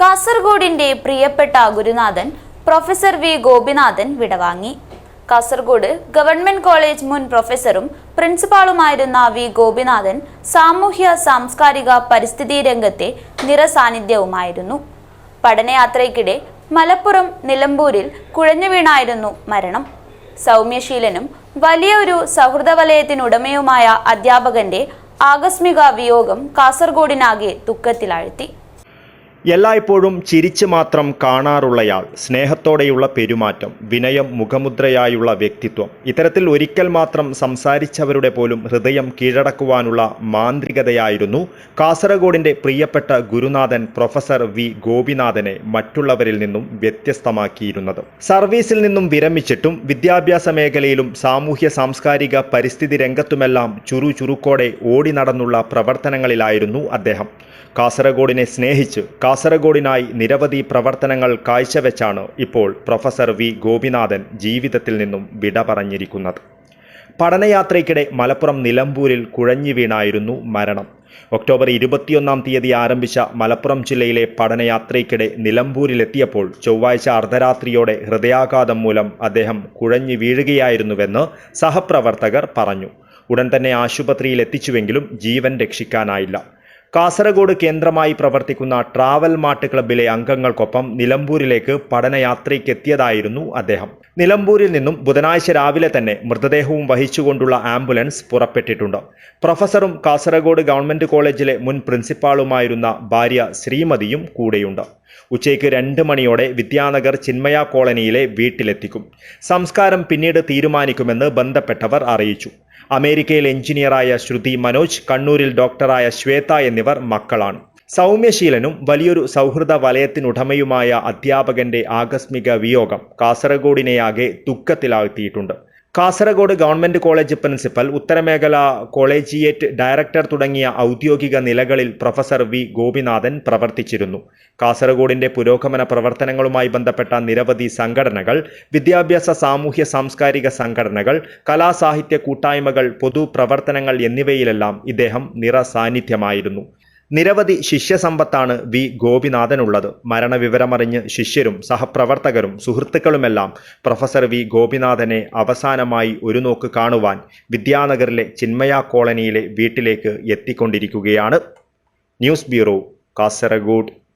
കാസർഗോഡിന്റെ പ്രിയപ്പെട്ട ഗുരുനാഥൻ professor V Gopinathan വിടവാങ്ങി. കാസർഗോഡ് ഗവൺമെന്റ് കോളേജ് മുൻ പ്രൊഫസറും പ്രിൻസിപ്പാളുമായിരുന്ന വി ഗോപിനാഥൻ സാമൂഹ്യ സാംസ്കാരിക പരിസ്ഥിതി രംഗത്തെ നിറസാന്നിധ്യവുമായിരുന്നു. പഠനയാത്രയ്ക്കിടെ മലപ്പുറം നിലമ്പൂരിൽ കുഴഞ്ഞു വീണായിരുന്നു മരണം. സൗമ്യശീലനും വലിയൊരു സൗഹൃദ വലയത്തിനുടമയുമായ അധ്യാപകന്റെ ആകസ്മിക വിയോഗം കാസർഗോഡിനാകെ ദുഃഖത്തിലാഴ്ത്തി. എല്ലായ്പ്പോഴും ചിരിച്ചു മാത്രം കാണാറുള്ളയാൾ സ്നേഹത്തോടെയുള്ള പെരുമാറ്റം വിനയം മുഖമുദ്രയായുള്ള വ്യക്തിത്വം. ഇത്തരത്തിൽ ഒരിക്കൽ മാത്രം സംസാരിച്ചവരുടെ പോലും ഹൃദയം കീഴടക്കുവാനുള്ള മാന്ത്രികതയായിരുന്നു കാസർഗോഡിന്റെ പ്രിയപ്പെട്ട ഗുരുനാഥൻ പ്രൊഫസർ വി. ഗോപിനാഥനെ മറ്റുള്ളവരിൽ നിന്നും വ്യത്യസ്തമാക്കിയിരുന്നത്. സർവീസിൽ നിന്നും വിരമിച്ചിട്ടും വിദ്യാഭ്യാസ മേഖലയിലും സാമൂഹ്യ സാംസ്കാരിക പരിസ്ഥിതി രംഗത്തുമെല്ലാം ചുറുചുറുക്കോടെ ഓടി നടന്നുള്ള പ്രവർത്തനങ്ങളിലായിരുന്നു അദ്ദേഹം. കാസർഗോഡിനെ സ്നേഹിച്ച് കാസർഗോഡിനായി നിരവധി പ്രവർത്തനങ്ങൾ കാഴ്ചവെച്ചാണ് ഇപ്പോൾ പ്രൊഫസർ വി. ഗോപിനാഥൻ ജീവിതത്തിൽ നിന്നും വിട പറഞ്ഞിരിക്കുന്നത് പഠനയാത്രയ്ക്കിടെ മലപ്പുറം നിലമ്പൂരിൽ കുഴഞ്ഞു വീണായിരുന്നു മരണം. ഒക്ടോബർ ഇരുപത്തിയൊന്നാം തീയതി ആരംഭിച്ച മലപ്പുറം ജില്ലയിലെ പഠനയാത്രയ്ക്കിടെ നിലമ്പൂരിലെത്തിയപ്പോൾ ചൊവ്വാഴ്ച അർദ്ധരാത്രിയോടെ ഹൃദയാഘാതം മൂലം അദ്ദേഹം കുഴഞ്ഞു വീഴുകയായിരുന്നുവെന്ന് സഹപ്രവർത്തകർ പറഞ്ഞു. ഉടൻ തന്നെ ആശുപത്രിയിൽ എത്തിച്ചുവെങ്കിലും ജീവൻ രക്ഷിക്കാനായില്ല. കാസർഗോഡ് കേന്ദ്രമായി പ്രവർത്തിക്കുന്ന ട്രാവൽ മാർട്ട് ക്ലബിലെ അംഗങ്ങൾക്കൊപ്പം നിലമ്പൂരിലേക്ക് പഠനയാത്രയ്ക്കെത്തിയതായിരുന്നു അദ്ദേഹം. നിലമ്പൂരിൽ നിന്നും ബുധനാഴ്ച രാവിലെ തന്നെ മൃതദേഹവും വഹിച്ചുകൊണ്ടുള്ള ആംബുലൻസ് പുറപ്പെട്ടിട്ടുണ്ട്. പ്രൊഫസറും കാസർഗോഡ് ഗവൺമെന്റ് കോളേജിലെ മുൻ പ്രിൻസിപ്പാളുമായിരുന്ന ഭാര്യ ശ്രീമതിയും കൂടെയുണ്ട്. ഉച്ചയ്ക്ക് രണ്ട് മണിയോടെ വിദ്യാനഗർ ചിന്മയ കോളനിയിലെ വീട്ടിലെത്തിക്കും. സംസ്കാരം പിന്നീട് തീരുമാനിക്കുമെന്ന് ബന്ധപ്പെട്ടവർ അറിയിച്ചു. അമേരിക്കയിൽ എഞ്ചിനീയറായ ശ്രുതി മനോജ് കണ്ണൂരിൽ ഡോക്ടറായ ശ്വേത എന്നിവർ മക്കളാണ്. സൗമ്യശീലനും വലിയൊരു സൗഹൃദ വലയത്തിനുടമയുമായ അധ്യാപകന്റെ ആകസ്മിക വിയോഗം കാസർഗോഡിനെയാകെ ദുഃഖത്തിലാഴ്ത്തിയിട്ടുണ്ട്. കാസർഗോഡ് ഗവൺമെന്റ് കോളേജ് പ്രിൻസിപ്പൽ ഉത്തരമേഖല കോളേജിയേറ്റ് ഡയറക്ടർ തുടങ്ങിയ ഔദ്യോഗിക നിലകളിൽ പ്രൊഫസർ വി. ഗോപിനാഥൻ പ്രവർത്തിച്ചിരുന്നു. കാസർഗോഡിന്റെ പുരോഗമന പ്രവർത്തനങ്ങളുമായി ബന്ധപ്പെട്ട നിരവധി സംഘടനകൾ വിദ്യാഭ്യാസ സാമൂഹ്യ സാംസ്കാരിക സംഘടനകൾ കലാസാഹിത്യ കൂട്ടായ്മകൾ പൊതുപ്രവർത്തനങ്ങൾ എന്നിവയിലെല്ലാം ഇദ്ദേഹം നിറസാന്നിധ്യമായിരുന്നു. നിരവധി ശിഷ്യസമ്പത്താണ് വി. ഗോപിനാഥനുള്ളത്. മരണവിവരമറിഞ്ഞ് ശിഷ്യരും സഹപ്രവർത്തകരും സുഹൃത്തുക്കളുമെല്ലാം പ്രൊഫസർ വി. ഗോപിനാഥനെ അവസാനമായി ഒരു നോക്ക് കാണുവാൻ വിദ്യാനഗറിലെ ചിന്മയ കോളനിയിലെ വീട്ടിലേക്ക് എത്തിക്കൊണ്ടിരിക്കുകയാണ്. News bureau Kasaragod.